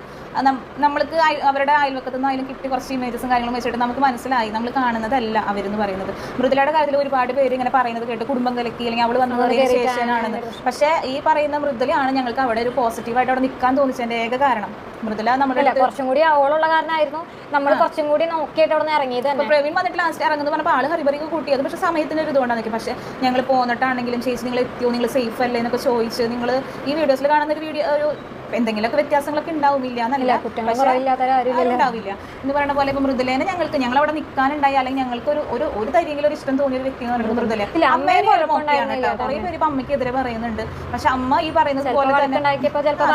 നമ്മൾക്ക് അവരുടെ അയൽവക്കത്ത് നിന്ന് അതിലും കിട്ടി കുറച്ച് ഇമേജസും കാര്യങ്ങളും വെച്ചിട്ട് നമുക്ക് മനസ്സിലായി. നമ്മൾ കാണുന്നതല്ല അവരെന്ന് പറയുന്നത്. മൃദുലയുടെ കാര്യത്തിൽ ഒരുപാട് പേര് ഇങ്ങനെ പറയുന്നത് കേട്ട് കുടുംബം കലക്കി അല്ലെങ്കിൽ അവൾ വന്നു ശേഷനാണെന്ന്. പക്ഷേ ഈ പറയുന്ന മൃദുലയാണ് ഞങ്ങൾക്ക് അവിടെ ഒരു പോസിറ്റീവായിട്ട് അവിടെ നിൽക്കാൻ തോന്നിച്ചതിന്റെ ഏക കാരണം. മൃദുല നമ്മുടെ കുറച്ചും കൂടി അവളുള്ള കാരണമായിരുന്നു. നമ്മൾ കുറച്ചും കൂടി നോക്കിയിട്ട് അവിടെ നിന്ന് ഇറങ്ങിയത് പ്രവീൺ വന്നിട്ട് ലാസ്റ്റ് ഇറങ്ങുന്നത് പറഞ്ഞപ്പോൾ ആൾ ഹരിബറിക്ക് കൂട്ടിയത് പക്ഷെ സമയത്തിന് ഒരു ഇതുകൊണ്ടാണ് നിൽക്കുക പക്ഷേ ഞങ്ങൾ പോന്നിട്ടാണെങ്കിലും ചേച്ചി നിങ്ങൾ എത്തിയോ നിങ്ങൾ സേഫ് അല്ലേ? എന്നൊക്കെ ചോദിച്ച് നിങ്ങൾ ഈ വീഡിയോസിൽ കാണുന്ന ഒരു വീഡിയോ ഒരു എന്തെങ്കിലുമൊക്കെ വ്യത്യാസങ്ങളൊക്കെ ഉണ്ടാവുമില്ല എന്നല്ല. ഉണ്ടാവില്ല എന്ന് പറയുന്ന പോലെ ഇപ്പൊ മൃദുലേനെ ഞങ്ങൾക്ക് ഞങ്ങൾ അവിടെ നിൽക്കാനുണ്ടായി. അല്ലെങ്കിൽ ഞങ്ങൾക്ക് ഒരു ഒരു ഒരു തരിയെങ്കിലും ഒരു ഇഷ്ടം തോന്നിയ ഒരു വ്യക്തി എന്ന് പറയുന്നത് മൃദുല. അമ്മയെ അമ്മയെ ഓക്കെയാണ് കേട്ടോ. കുറെ പേര് ഇപ്പൊ അമ്മയ്ക്കെതിരെ പറയുന്നുണ്ട്. പക്ഷെ അമ്മ ഈ പറയുന്നത് പോലെ തന്നെ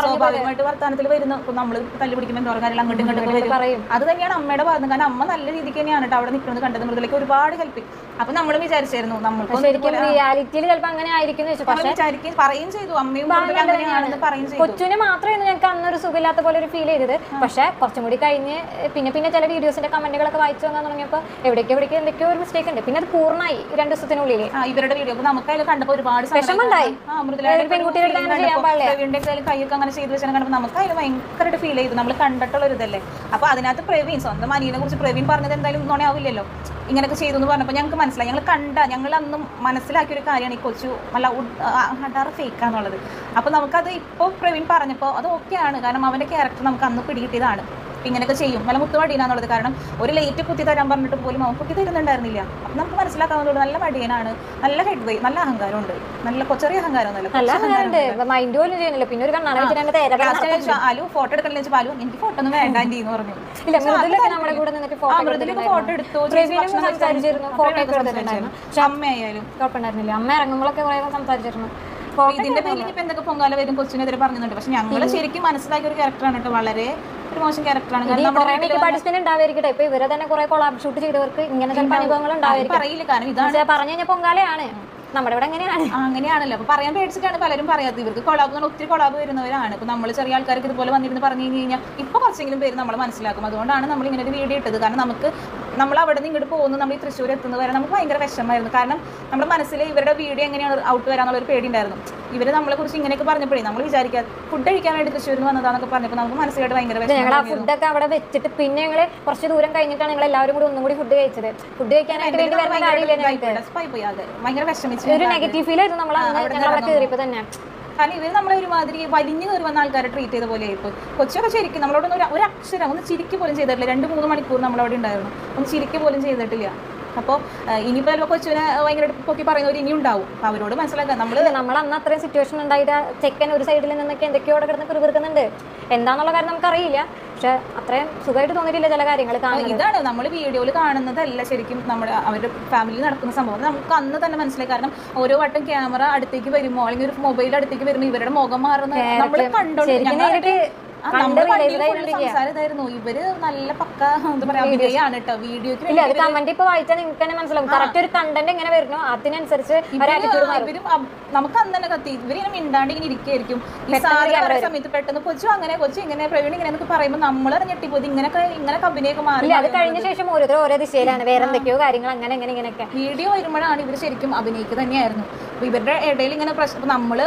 സ്വാഭാവികമായിട്ട് വർത്താനത്തിൽ വരുന്ന. നമ്മൾ തല്ലി പിടിക്കുമ്പോൾ എന്തോ കാര്യങ്ങൾ അങ്ങോട്ടും ഇങ്ങോട്ടും വരും. അത് തന്നെയാണ് അമ്മയുടെ ഭാഗം കാരണം അമ്മ നല്ല രീതിക്ക് തന്നെയാണ് കേട്ടോ അവിടെ നിൽക്കുന്നത് കണ്ടത്. മൃദുലേക്ക് ഒരുപാട് ചെയ്യും അപ്പൊ നമ്മൾ വിചാരിച്ചായിരുന്നു നമ്മൾക്ക് ശരിക്കും റിയാലിറ്റിയിൽ ചിലപ്പോ അങ്ങനെ ആയിരിക്കും പറയും ചെയ്തു. അമ്മയും അങ്ങനെയാണെന്ന് ചെയ്തു. കൊച്ചുവിന് മാത്രമായിരുന്നു ഞങ്ങൾക്ക് അന്നൊരു സുഖമില്ലാത്ത പോലെ ഒരു ഫീൽ ചെയ്തത്. പക്ഷെ കുറച്ചും കൂടി കഴിഞ്ഞ് പിന്നെ പിന്നെ ചില വീഡിയോസിന്റെ കമന്റുകളൊക്കെ വായിച്ചു വന്നാൽ തുടങ്ങിയപ്പോൾ എവിടേക്ക് എവിടേക്ക് എന്തൊക്കെയോ ഒരു മിസ്റ്റേക്ക് ഉണ്ട്. പിന്നെ അത് പൂർണമായി രണ്ട് ദിവസത്തിനുള്ളിൽ ഇവരുടെ വീഡിയോ നമുക്ക് അതിൽ കണ്ടപ്പോൾ ഒരുപാട് വിഷമമുണ്ടായി. കയ്യിൽ കൈയൊക്കെ അങ്ങനെ ചെയ്ത് വെച്ചാൽ കണ്ടപ്പോൾ നമുക്ക് അതിൽ ഭയങ്കര ഫീൽ ചെയ്തു. നമ്മൾ കണ്ടിട്ടുള്ള ഒരു ഇതല്ലേ. അപ്പൊ അതിനകത്ത് പ്രവീൺ സ്വന്തം അനിയനെ കുറിച്ച് പ്രവീൺ പറഞ്ഞത് എന്തായാലും നുണയാവില്ലല്ലോ ഇങ്ങനെയൊക്കെ ചെയ്തു എന്ന് പറഞ്ഞപ്പോൾ ഞങ്ങൾക്ക് മനസ്സിലായി. ഞങ്ങൾ കണ്ട ഞങ്ങൾ അന്നും മനസ്സിലാക്കിയൊരു കാര്യമാണ് ഈ കൊച്ചു നല്ല ഹഡാറ് ഫേക്കാന്നുള്ളത്. അപ്പോൾ നമുക്കത് ഇപ്പോൾ പ്രവീൺ പറഞ്ഞപ്പോൾ അത് ഓക്കെയാണ് കാരണം അവന്റെ ക്യാരക്ടർ നമുക്ക് അന്ന് പിടികിട്ടിയതാണ്. ഇപ്പൊ ഇങ്ങനെയൊക്കെ ചെയ്യും. വല്ല മുത്തുമടിയനാന്നുള്ളത് കാരണം ഒരു ലൈറ്റ് കുത്തി തരാൻ പറഞ്ഞിട്ട് പോലും അവൻ കുത്തി തരുന്നുണ്ടായിരുന്നില്ല അപ്പം നമുക്ക് മനസ്സിലാക്കാവുന്നത് നല്ല മടിയനാണ്. നല്ല ഹെഡ് വൈ നല്ല അഹങ്കാരമുണ്ട്. നല്ല കൊ- ചെറിയ അഹങ്കാരം നല്ല പിന്നെ ഒരു ആലു ഫോട്ടോ എടുക്കണമെന്ന് വെച്ചാൽ ആലു എനിക്ക് ഫോട്ടോ ഒന്നും വേണ്ട ആന്റി എന്ന് പറഞ്ഞു. ഫോട്ടോ എടുത്തു. അമ്മയായാലും. കുഴപ്പമുണ്ടായിരുന്നില്ല അമ്മ ഇറങ്ങുമ്പോഴൊക്കെ കുറെ സംസാരിച്ചിരുന്നു. ഇതിന്റെ പേരിൽ ഇപ്പൊ എന്തൊക്കെ പൊങ്കാല വരും കൊച്ചിനെതിരെ പറഞ്ഞിട്ടുണ്ട്. പക്ഷെ ഞങ്ങൾ ശരിക്കും മനസ്സിലാക്കിയ ഒരു ക്യാരക്ടറാണ് കേട്ടോ വളരെ ഒരു മോശം ക്യാരക്ടറാണ് കാരണം ഉണ്ടാവായിരിക്കട്ടെ ഇപ്പൊ ഇവരെ തന്നെ കുറെ കൊളാബ് ഷൂട്ട് ചെയ്തവർക്ക് ഇങ്ങനെ ചിലപ്പോൾ അനുഭവങ്ങൾ ഉണ്ടാവായിരിക്കും പറയില്ല. കാരണം ഇതാണ് പക്ഷേ പറഞ്ഞു കഴിഞ്ഞാൽ പൊങ്കാലയാണ്. നമ്മുടെ ഇവിടെ എങ്ങനെയാണ് ആ, അങ്ങനെയാണല്ലോ. അപ്പൊ പറയാൻ പേടിച്ചിട്ടാണ് പലരും പറയാത്തത്. ഇവർക്ക് കൊളാബ് ഒത്തിരി കൊളാബ് വരുന്നവരാണ്. ഇപ്പൊ നമ്മൾ ചെറിയ ആൾക്കാർക്ക് ഇതുപോലെ വന്നിരുന്ന് പറഞ്ഞു കഴിഞ്ഞു കഴിഞ്ഞാൽ ഇപ്പൊ കുറച്ചെങ്കിലും പേര് നമ്മൾ മനസ്സിലാക്കും. അതുകൊണ്ടാണ് നമ്മൾ ഇങ്ങനെ ഒരു വീഡിയോ ഇട്ടത്. കാരണം നമുക്ക് നമ്മൾ അവിടെ നിന്ന് ഇങ്ങോട്ട് പോകുന്നു നമ്മൾ ഈ തൃശ്ശൂർ എത്തുന്നത് വരെ നമുക്ക് ഭയങ്കര വിഷമമായിരുന്നു. കാരണം നമ്മുടെ മനസ്സിൽ ഇവരുടെ വീഡിയോ എങ്ങനെയാണ് ഔട്ട് വരാന്നുള്ളൊരു പേടി ഉണ്ടായിരുന്നു ഇവർ നമ്മളെ കുറിച്ച് ഇങ്ങനെയൊക്കെ പറഞ്ഞപ്പോഴേ നമ്മൾ വിചാരിക്കാം ഫുഡ് കഴിക്കാൻ വേണ്ടി തൃശ്ശൂരിൽ നിന്ന് വന്നതാന്നൊക്കെ പറഞ്ഞപ്പോൾ നമുക്ക് മനസ്സിലായിട്ട് ഭയങ്കര വിഷമം ഞങ്ങൾ ആ ഫുഡൊക്കെ അവിടെ വെച്ചിട്ട് പിന്നെ ഞങ്ങൾ കുറച്ച് ദൂരം കഴിഞ്ഞിട്ടാണ് ഞങ്ങൾ എല്ലാവരും കൂടി ഒന്നും കൂടി ഫുഡ് കഴിച്ചത്. ഫുഡ് കഴിക്കാനായിട്ട് വേണ്ടി വരുന്ന കാര്യമില്ല ഭയങ്കര വിഷമിച്ചു ഒരു നെഗറ്റീവ് ഫീൽ ആയിരുന്നു. നമ്മൾ അവിടെ തന്നെ. കാരണം ഇവർ നമ്മളെ ഒരുമാതിരി വലിഞ്ഞു കയറി വന്ന ആൾക്കാരെ ട്രീറ്റ് ചെയ്ത പോലെ ആയിപ്പോയി കൊച്ചൊക്കെ ശരിക്കും നമ്മളോടൊന്നും ഒരു ഒരു അക്ഷരം ഒന്ന് ചിരിക്ക് പോലും ചെയ്തിട്ടില്ല. രണ്ട് മൂന്ന് മണിക്കൂർ നമ്മളവിടെ ഉണ്ടായിരുന്നു. ഒന്ന് ചിരിക്ക് പോലും ചെയ്തിട്ടില്ല. അപ്പോൾ ഇനിയിപ്പോൾ കൊച്ചുവിനെ ഭയങ്കര പൊക്കി പറയുന്നവർ ഇനി ഉണ്ടാവും. അപ്പോൾ അവരോട് മനസ്സിലാക്കാം. നമ്മൾ നമ്മൾ അന്ന് അത്രയും സിറ്റുവേഷൻ ഉണ്ടായിട്ട് ചെക്കൻ ഒരു സൈഡിൽ നിന്നൊക്കെ എന്തൊക്കെയോ കിടന്ന് കിറുകിറുക്കുന്നുണ്ട് എന്താന്നുള്ള കാര്യം നമുക്കറിയില്ല. പക്ഷെ അത്രയും സുഖമായിട്ട് തോന്നിയിട്ടില്ല ചില കാര്യങ്ങൾ ഇതാണ് നമ്മൾ വീഡിയോയിൽ കാണുന്നതല്ല ശരിക്കും നമ്മുടെ അവരുടെ ഫാമിലി നടക്കുന്ന സംഭവം. നമുക്ക് അന്ന് തന്നെ മനസ്സിലായി. കാരണം ഓരോ വട്ടം ക്യാമറ അടുത്തേക്ക് വരുമ്പോൾ അല്ലെങ്കിൽ ഒരു മൊബൈൽ അടുത്തേക്ക് വരുമ്പോൾ ഇവരുടെ മുഖം മാറുന്ന നമ്മൾ കണ്ടോണ്ട് ശരിക്കും ഞങ്ങൾ നേരിട്ട് ആ, കണ്ട് നമ്മൾ realize വണ്ടിയിൽ full ചെയ്തിരിക്കുക. സംസാരം ഇതായിരുന്നു ഇവർ നല്ല പക്ക എന്താ പറയാ അഭിനയാണ് കേട്ടോ വീഡിയോക്ക് ഇല്ല അത് കമന്റ് ഇപ്പൊ വായിച്ചാൽ നിങ്ങൾക്ക് തന്നെ മനസ്സിലാവും. കറക്റ്റ് ഒരു കണ്ടന്റ് എങ്ങനെ വരുന്നു അതിനനുസരിച്ച് ഇവരും നമുക്ക് അന്ന് തന്നെ കത്തി ഇവരിങ്ങനെ മിണ്ടാണ്ട് ഇങ്ങനെ ഇരിക്കുകയായിരിക്കും ഈ പറയുന്ന സമയത്ത് പെട്ടെന്ന് കൊച്ചു അങ്ങനെ കൊച്ചു ഇങ്ങനെ പ്രവീൺ ഇങ്ങനെ എന്നൊക്കെ പറയുമ്പോൾ നമ്മൾ ഞെട്ടിപ്പോയി ഇങ്ങനൊക്കെ ഇങ്ങനെ കമ്പനിയൊക്കെ മാറി അത് കഴിഞ്ഞ ശേഷം ഓരോരുത്തർ ഓരോ ദിശയിലാണ്. വേറെ എന്തൊക്കെയോ കാര്യങ്ങൾ അങ്ങനെ അങ്ങനെ ഇങ്ങനെയൊക്കെ. വീഡിയോ വരുമ്പോഴാണ് ഇവർ ശരിക്കും അഭിനയിക്കുക തന്നെയായിരുന്നു. ഇവരുടെ ഇടയിൽ ഇങ്ങനെ പ്രശ്നം നമ്മൾ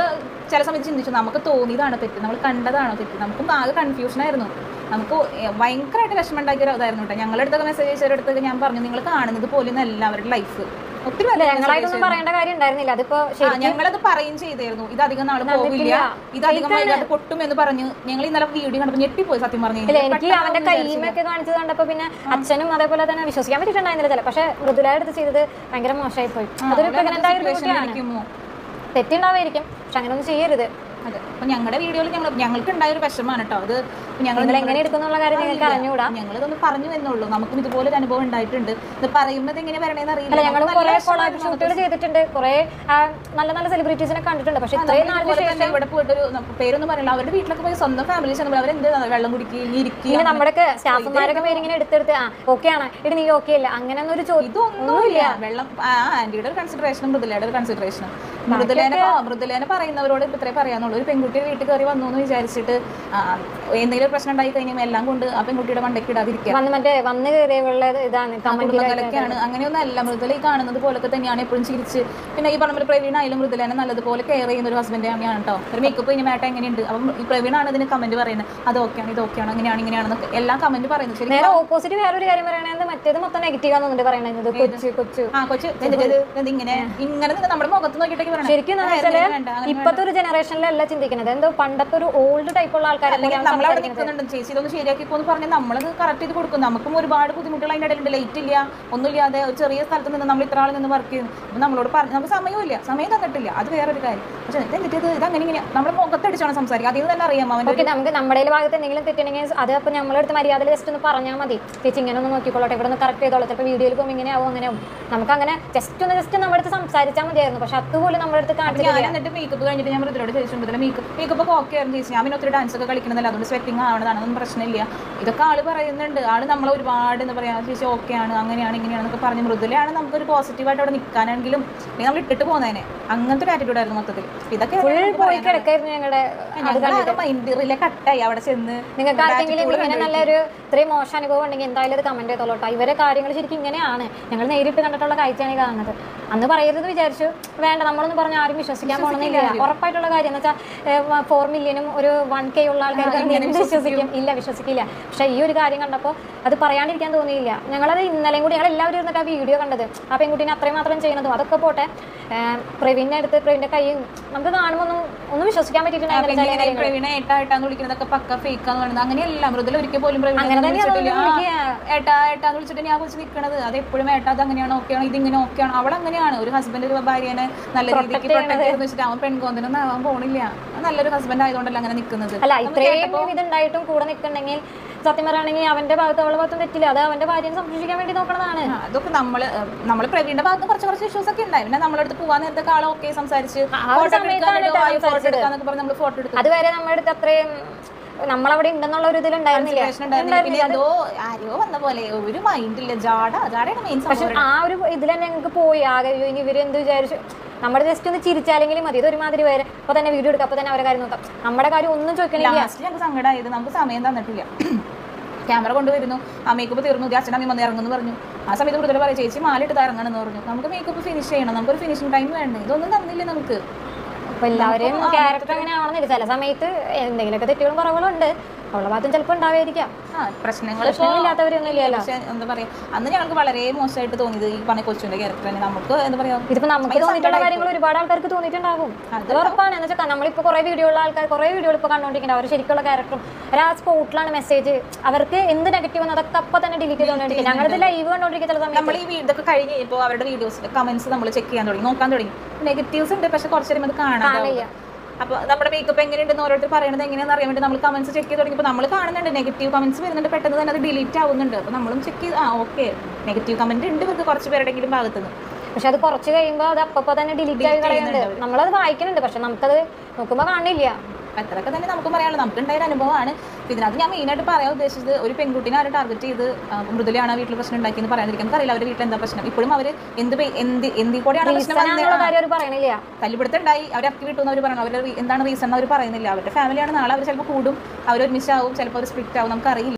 ചില സമയത്ത് ചിന്തിച്ചു നമുക്ക് തോന്നിയതാണോ തെറ്റ്? നമ്മൾ കണ്ടതാണോ തെറ്റ്? നമുക്കും ആകെ കൺഫ്യൂഷൻ ആയിരുന്നു. നമുക്ക് ഭയങ്കരമായിട്ട് വിഷമം ഉണ്ടാക്കിയ ഒരു ഇതായിരുന്നു കേട്ടോ. ഞങ്ങളുടെ അടുത്തൊക്കെ മെസ്സേജ് അയച്ചവരടുത്തൊക്കെ ഞാൻ പറഞ്ഞു നിങ്ങൾ കാണുന്നത് പോലും അല്ല അവരുടെ ലൈഫ് ഒത്തിരി അല്ല പേര് ഞങ്ങളായിട്ടൊന്നും പറയേണ്ട കാര്യം ഉണ്ടായിരുന്നില്ല. അതിപ്പോ ഞങ്ങളത് പറയും ചെയ്തായിരുന്നു. ഇത് അധികം നാൾ പോകില്ല ഇത് അധികം പൊട്ടും എന്ന് പറഞ്ഞു ഞങ്ങൾ ഇന്നലെ വീഡിയോ കണ്ടപ്പോൾ ഞെട്ടിപ്പോയി സത്യം പറഞ്ഞു എനിക്ക് അവന്റെ കൈമൊക്കെ കാണിച്ചത് കണ്ടപ്പോ പിന്നെ അച്ഛനും അതേപോലെ തന്നെ വിശ്വസിക്കാൻ പറ്റിയിട്ടുണ്ടായിരുന്നില്ല. പക്ഷെ മൃദുലായിട്ട് ചെയ്തത് ഭയങ്കര മോശമായി പോയി അതൊരു പ്രഗ്നന്റ് ആയ തെറ്റുണ്ടാവായിരിക്കും. പക്ഷെ അങ്ങനെ ഒന്നും ചെയ്യരുത്. അതെ. അപ്പൊ ഞങ്ങളുടെ വീഡിയോയിൽ ഞങ്ങൾ ഞങ്ങൾക്ക് ഉണ്ടായ ഒരു വിഷമാണ് കേട്ടോ അത് ഞങ്ങൾ എങ്ങനെ എടുക്കുന്നുള്ള കാര്യം ഞങ്ങൾക്ക് അറിഞ്ഞുകൂടാ? ഞങ്ങൾ ഇതൊന്ന് പറഞ്ഞു എന്നുള്ളൂ നമുക്കും ഇതുപോലെ ഒരു അനുഭവം ഉണ്ടായിട്ടുണ്ട്. ഇത് പറയുന്നത് എങ്ങനെ വരണേന്ന് അറിയില്ല. ഞങ്ങൾ കുറെ കൊളാബ്. ഷൂട്ടുകൾ ചെയ്തിട്ടുണ്ട്. കുറെ നല്ല നല്ല സെലിബ്രിറ്റീസിനെ കണ്ടിട്ടുണ്ട്. പക്ഷെ ഇത്രയും നാളിന് ശേഷം ഇവിടെ പോയിട്ട് ഒരു നമുക്ക് പേരൊന്നും പറയില്ല. അവരുടെ വീട്ടിലൊക്കെ പോയി സ്വന്തം ഫാമിലി ചെന്നപ്പോൾ അവരെന്ത് വെള്ളം കുടിക്കുകയും ഇരിക്കുകയും ഇരിക്കുക നമ്മുടെ സ്റ്റാഫുമാരൊക്കെ പേരിങ്ങനെ എടുത്തെടുത്ത് ആ ഓക്കെ ആണ്. ഇത് നീ ഓക്കെ അല്ല. അങ്ങനെ ഒന്നും ഒരു ചോദ്യം ഇതൊന്നുമില്ല. വെള്ളം ആ ആന്റിയുടെ ഒരു കൺസിഡറേഷനും മൃദുലയുടെ ഒരു കൺസിഡറേഷനും മൃദുലേനെ മൃദുലേനെ പറയുന്നവരോട് ഇത്രേ പറയാന്നുള്ളൂ ഒരു പെൺകുട്ടി വീട്ടിൽ കയറി വന്നു എന്ന് വിചാരിച്ചിട്ട് എന്തെങ്കിലും പ്രശ്നം ഉണ്ടായി കഴിഞ്ഞാൽ എല്ലാം കൊണ്ട് ആ പെൺകുട്ടിയുടെ മണ്ടയ്ക്ക് ഇടാതിരിക്കുക. മറ്റേ വന്ന് കയറിയുള്ള ഇതാണ് കമന്റിൽ കുടുംബങ്ങളൊക്കെയാണ് അങ്ങനെയൊന്നും അല്ല. മൃദുല ഈ കാണുന്നത് പോലൊക്കെ തന്നെയാണ് എപ്പോഴും ചിരിച്ച്. പിന്നെ ഈ പറഞ്ഞ പ്രവീൺ ആയാലും മൃദുലേനെ നല്ലതുപോലെ കെയർ ചെയ്യുന്ന ഒരു ഹസ്ബൻഡ് ആണ് കേട്ടോ ഒരു മേക്കപ്പ് കഴിഞ്ഞ മേട്ട എങ്ങനെയുണ്ട്? അപ്പം ഈ പ്രവീണാണ് ഇതിന് കമന്റ് പറയുന്നത്. അത് ഓക്കെയാണ് ഇത് ഓക്കെയാണ് അങ്ങനെയാണ് ഇങ്ങനെയാണെന്നൊക്കെ എല്ലാം കമന്റ് പറയുന്നത് ശരി ഓപ്പോസിറ്റ് വേറൊരു കാര്യം പറയണത് മറ്റേത് മൊത്തം നെഗറ്റീവ് ആണെന്നുണ്ട് പറയണത്. കൊച്ചു കൊച്ചു. ആ കൊച്ചു. ഇങ്ങനെ? ഇങ്ങനെ നമ്മുടെ മുഖത്ത് നോക്കിയിട്ടൊക്കെ ശരിക്കും ഇപ്പത്തെ ഒരു ജനറേഷനിലല്ല ചിന്തിക്കുന്നത്. എന്തോ പണ്ടത്തെ ഒരു ഓൾഡ് ടൈപ്പ് ഉള്ള ആൾക്കാരെ ചേച്ചി ഇതൊന്ന് ശരിയാക്കിപ്പോ എന്ന് പറഞ്ഞാൽ നമ്മളത് കറക്റ്റ് ചെയ്ത് കൊടുക്കും. നമുക്കും ഒരുപാട് ബുദ്ധിമുട്ടുകൾ അതിന്റെ ഇടയിലുണ്ട്. ലൈറ്റ് ഇല്ല ഒന്നുമില്ലാതെ ഒരു ചെറിയ സ്ഥലത്ത് നിന്ന് നമ്മൾ ഇത്ര ആൾ നിന്ന് വർക്ക് ചെയ്യുന്നു അപ്പം നമ്മളോട് പറഞ്ഞു നമുക്ക് സമയമില്ല സമയം തന്നിട്ടില്ല. അത് വേറൊരു കാര്യം. പക്ഷെ എന്നിട്ട് ഇത്? അങ്ങനെ ഇങ്ങനെ നമ്മുടെ മുഖത്തടിച്ചാണ് സംസാരിക്കുക. അതിൽ തന്നെ അറിയാം അവന്റെ നമുക്ക് നമ്മുടെ ഭാഗത്ത് എന്തെങ്കിലും തെറ്റുണ്ടെങ്കിൽ അത് അപ്പൊ നമ്മളെടുത്ത് മര്യാദ ജസ്റ്റ് ഒന്ന് പറഞ്ഞാൽ മതി. ചേച്ചി ഇങ്ങനെ ഒന്ന് നോക്കിക്കോളട്ടെ. ഇവിടെ കറക്റ്റ് ചെയ്തോളൂ ചിലപ്പോൾ വീഡിയോയിൽ പോകുമ്പോൾ ഇങ്ങനെ ആവും അങ്ങനെ നമുക്ക് അങ്ങനെ ജസ്റ്റ് ഒന്ന് ജസ്റ്റ് നമ്മുടെ അടുത്ത് സംസാരിച്ചാൽ മതിയായിരുന്നു. പക്ഷെ അതുപോലും നമ്മുടെ അടുത്ത് ഞാൻ എന്നിട്ട് മേക്കപ്പ് കഴിഞ്ഞിട്ട് ഞാൻ മൃദുലോട് ചോദിച്ചിട്ടുണ്ടല്ലോ മേക്കപ്പ് മേക്കപ്പ് ഒക്കെ ഓക്കെ ആയിരുന്നു ചേച്ചി. ഞാൻ പിന്നെ ഒത്തിരി ഡാൻസ് ഒക്കെ കളിക്കണമെന്നല്ല അതുകൊണ്ട് സ്വെറ്റിംഗ് ആവണതാണ് പ്രശ്നമില്ല. ഇതൊക്കെ ആൾ പറയുന്നുണ്ട്. ആൾ നമ്മളെ ഒരുപാട് എന്താ പറയാ ചേച്ചി ഓക്കെ ആണ് അങ്ങനെയാണ് ഇങ്ങനെയാണെന്നൊക്കെ പറഞ്ഞ് മൃദുലയാണ് നമുക്കൊരു പോസിറ്റീവായിട്ട് അവിടെ നിൽക്കാനാണെങ്കിലും നമ്മൾ ഇട്ടിട്ട് പോകുന്നതിനെ. അങ്ങനത്തെ ഒരു ആറ്റിറ്റ്യൂഡ് ആയിരുന്നു മൊത്തത്തിൽ. ഇതൊക്കെ പോയി കിടക്കായിരുന്നു ഞങ്ങളുടെ മൈൻഡ് കട്ടായി അവിടെ ചെന്ന്. നിങ്ങൾക്ക് ആർക്കെങ്കിലും ഇങ്ങനെ നല്ലൊരു ഇത്രയും മോശം അനുഭവം ഉണ്ടെങ്കിൽ എന്തായാലും അത് കമന്റ് ചെയ്തോളൂട്ടോ ഇവരെ കാര്യങ്ങൾ ശരിക്കും ഇങ്ങനെയാണ്. ഞങ്ങൾ നേരിട്ട് കണ്ടിട്ടുള്ള കാഴ്ചയാണ് കാണുന്നത്. അന്ന് പറയരുത് വിചാരിച്ചു. വേണ്ട നമ്മളൊന്നും പറഞ്ഞാൽ ആരും വിശ്വസിക്കാൻ പോകണമെന്നില്ല ഉറപ്പായിട്ടുള്ള കാര്യം. എന്ന് വെച്ചാൽ ഫോർ മില്യനും ഒരു വൺ കെ ഉള്ള ആൾക്കാർക്ക് വിശ്വസിക്കും. ഇല്ല വിശ്വസിക്കില്ല. പക്ഷെ ഈ ഒരു കാര്യം കണ്ടപ്പോൾ അത് പറയാണ്ടിരിക്കാൻ തോന്നിയില്ല. ഞങ്ങളത് ഇന്നലെയും കൂടി ഞങ്ങൾ എല്ലാവരും ഇരുന്നിട്ട് ആ വീഡിയോ കണ്ടത്. ആ പെൺകുട്ടീനെ അത്രയും മാത്രം ചെയ്യുന്നതും അതൊക്കെ പോട്ടെ. പ്രവീണിനെ എടുത്ത് അടുത്ത് പ്രവീണിന്റെ കൈ നമുക്ക് കാണുമ്പോൾ ഒന്നും ഒന്നും വിശ്വസിക്കാൻ പറ്റിയിട്ടുണ്ടായിരുന്നു. പ്രവീണ ഏട്ടാ ഏട്ടാന്ന് വിളിക്കുന്നതൊക്കെ പക്ക ഫേക്ക് എന്ന് പറയുന്നത് അങ്ങനെയല്ല മൃദുല ഒരിക്കൽ പോലും. ഏട്ടാ ഏട്ടാന്ന് വിളിച്ചിട്ട് ഞാൻ വിളിച്ച് നിൽക്കണത് അത് എപ്പോഴും ഏട്ടാ അത് അങ്ങനെയാണ് ഓക്കെയാണ് ഇതിങ്ങനെ ഓക്കെയാണ്. ഒരു ഹസ്ബൻഡ് ഒരു ഭാര്യനെ നല്ല പ്രൊട്ടക്ട് വെച്ചിട്ട് അവൻ പെൺകോന്തനൊന്നും ആവാൻ പോണില്ല. നല്ലൊരു ഹസ്ബൻഡ് ആയതുകൊണ്ടല്ല അങ്ങനെ നിൽക്കുന്നത് അല്ല ഇത്രയും ഇതുണ്ടായിട്ടും കൂടെ നിൽക്കണമെങ്കിൽ സത്യം പറയുകയാണെങ്കിൽ അവന്റെ ഭാഗത്ത് അവളുടെ ഭാഗത്തും തെറ്റില്ല. അത് അവന്റെ ഭാര്യനെ സംരക്ഷിക്കാൻ വേണ്ടി നോക്കണതാണ്. ആ, അതൊക്കെ നമ്മൾ നമ്മൾ പ്രവീണിന്റെ ഭാഗത്ത് കുറച്ച് കുറച്ച് ഇഷ്യൂസ് ഒക്കെ ഉണ്ടായി. പിന്നെ നമ്മളെടുത്ത് പോവാൻ നേരത്തെ ആളെ ഓക്കെ സംസാരിച്ച് ആ ഒരു ഫോട്ടോ സമയത്താണ് കേട്ടോ ഫോട്ടോ സംസാരിച്ചത്. എടുക്കാന്നൊക്കെ പറഞ്ഞ് നമ്മൾ ഫോട്ടോ എടുത്തു അതുവരെ നമ്മുടെ അടുത്ത് അത്രയും നമ്മളവിടെ ഉണ്ടെന്നുള്ള ഒരു ഇതിലുണ്ടായിരുന്നില്ല Consideration ഉണ്ടായിരുന്നില്ല. എന്തോ ആരോ വന്ന പോലെ ഒരു മൈൻഡില്ല ജാട അതാണ് മെയിൻ പക്ഷെ ആ ഒരു ഇതിൽ തന്നെ ഞങ്ങൾക്ക് പോയി. ആകെ ഇനി ഇവർ എന്ത് വിചാരിച്ചു? നമ്മുടെ ജസ്റ്റ് ഒന്ന് ചിരിച്ചാലെങ്കിലും മതി. ഇത് ഒരുമാതിരി വരെ അപ്പൊ തന്നെ വീഡിയോ എടുക്കാം. അപ്പൊ തന്നെ അവരെ കാര്യം നോക്കാം. നമ്മുടെ കാര്യം ഒന്നും ചോദിക്കണില്ല. സങ്കടമായത് നമുക്ക് സമയം തന്നിട്ടില്ല. ക്യാമറ കൊണ്ടുവരുന്നു. ആ മേക്കപ്പ് തീർന്നു. അച്ഛൻ അമ്മ വന്ന് ഇറങ്ങുന്നു പറഞ്ഞു. ആ സമയത്ത് കൂടുതൽ പറയാം ചേച്ചി മാലിട്ട് ഇറങ്ങണമെന്ന് പറഞ്ഞു. നമുക്ക് മേക്കപ്പ് ഫിനിഷ് ചെയ്യണം. നമുക്കൊരു ഫിനിഷിംഗ് ടൈം വേണ്ടേ? ഇതൊന്നും തന്നില്ല നമുക്ക്? അപ്പൊ എല്ലാവരെയും ക്യാരക്ടർ അങ്ങനെ ആവണമെന്നില്ല ചില സമയത്ത് എന്തെങ്കിലുമൊക്കെ തെറ്റുകളും കുറവുകളും ഉണ്ട്. അവളെ ഭാഗത്തും ചിലപ്പോൾ ഉണ്ടാവായിരിക്കാം പ്രശ്നങ്ങൾ പ്രശ്നങ്ങളില്ലാത്തവരൊന്നും ഇല്ലല്ലോ എന്താ പറയാ അന്ന് ഞങ്ങൾക്ക് വളരെ മോശമായിട്ട് തോന്നിയത് ഈ പറഞ്ഞ കൊച്ചുവിന്റെ ക്യാരക്ടർ തന്നെ. നമുക്ക് എന്താ പറയാ ഇതിപ്പോ നമുക്ക് തോന്നിയിട്ടുള്ള കാര്യങ്ങൾ ഒരുപാട് ആൾക്കാർക്ക് തോന്നിയിട്ടുണ്ടാകും. അത് ഉറപ്പാണ്. എന്ന് വെച്ചാൽ നമ്മളിപ്പോ കുറെ വീഡിയോ ഉള്ള ആൾക്കാർ കുറെ വീഡിയോ ഇപ്പൊ കണ്ടോണ്ടിരിക്കുന്നത് അവർ ശരിക്കുള്ള ക്യാരക്ടറും അവർ ആ സ്പോട്ടിലാണ് മെസ്സേജ് അവർക്ക് എന്ത് നെഗറ്റീവ് വന്നു അതൊക്കെ അപ്പൊ തന്നെ ഡിലീറ്റ് ചെയ്തോണ്ടിരിക്കും ഞങ്ങളിത് ലൈവ് കണ്ടോണ്ടിരിക്കുന്ന ചില സമയത്ത്. നമ്മൾ ഈ വീഡിയോ ഇതൊക്കെ കഴിഞ്ഞ് ഇപ്പോൾ അവരുടെ വീഡിയോസ് കമന്റ്സ് നമ്മൾ ചെക്ക് ചെയ്യാൻ തുടങ്ങി നോക്കാൻ തുടങ്ങി. നെഗറ്റീവ്സ് ഉണ്ട് പക്ഷെ കുറച്ച് നേരം അത് കാണാനില്ല. അപ്പൊ നമ്മുടെ മേക്കപ്പ് എങ്ങനെയുണ്ടെന്ന് ഓരോരുത്തർ പറയുന്നത് എങ്ങനെയാണെന്ന് അറിയാൻ വേണ്ടി നമ്മൾ കമന്റ്സ് ചെക്ക് ചെയ്ത് തുടങ്ങിയപ്പോൾ നമ്മൾ കാണുന്നുണ്ട് നെഗറ്റീവ് കമന്റ്സ് വരുന്നുണ്ട് പെട്ടെന്ന് തന്നെ അത് ഡിലീറ്റ് ആവുന്നുണ്ട്. അപ്പോൾ നമ്മളും ചെക്ക് ചെയ്ത് ആ ഓക്കെ നെഗറ്റീവ് കമന്റ് ഉണ്ട് ഇവർക്ക് കുറച്ച് പേരുടെങ്കിലും ഭാഗത്തുനിന്ന്. പക്ഷെ അത് കുറച്ച് കഴിയുമ്പോൾ അത് അപ്പൊ തന്നെ ഡിലീറ്റ് ആയി കളയുന്നുണ്ട്. നമ്മളത് വായിക്കുന്നുണ്ട് പക്ഷെ നമുക്കത് നോക്കുമ്പോൾ കാണില്ല. അപ്പം അത്രയൊക്കെ തന്നെ നമുക്ക് പറയാനുള്ളത് നമുക്ക് ഉണ്ടായ ഒരു അനുഭവമാണ്. ഇതിനകത്ത് ഞാൻ മെയിനായിട്ട് പറയാൻ ഉദ്ദേശിച്ചത് ഒരു പെൺകുട്ടിനെ ആരും ടാർഗറ്റ് ചെയ്ത് മൃദുലയാണ് വീട്ടിൽ പ്രശ്നം ഉണ്ടാക്കിയെന്ന് പറയാതിരിക്കും നമുക്കറിയില്ല അവരുടെ വീട്ടിൽ എന്താ പ്രശ്നം. ഇപ്പോഴും അവർ എന്ത് എന്ത് എന്തി കൂടെയാണ് പ്രശ്നം കാര്യം അവർ അക്കി തല്ലുപിടുത്തുണ്ടായി അവർ ഇറക്കി വിട്ടു എന്ന് അവർ പറയണം. അവരുടെ എന്താണ് റീസൺ എന്ന് അവർ പറയുന്നില്ല. അവരുടെ ഫാമിലിയാണ് നാളെ അവർ ചിലപ്പോൾ കൂടും. അവർ ഒരുമിച്ചാവും ചിലപ്പോൾ അവർ സ്പ്ലിറ്റ് ആവും. നമുക്കറിയില്ല.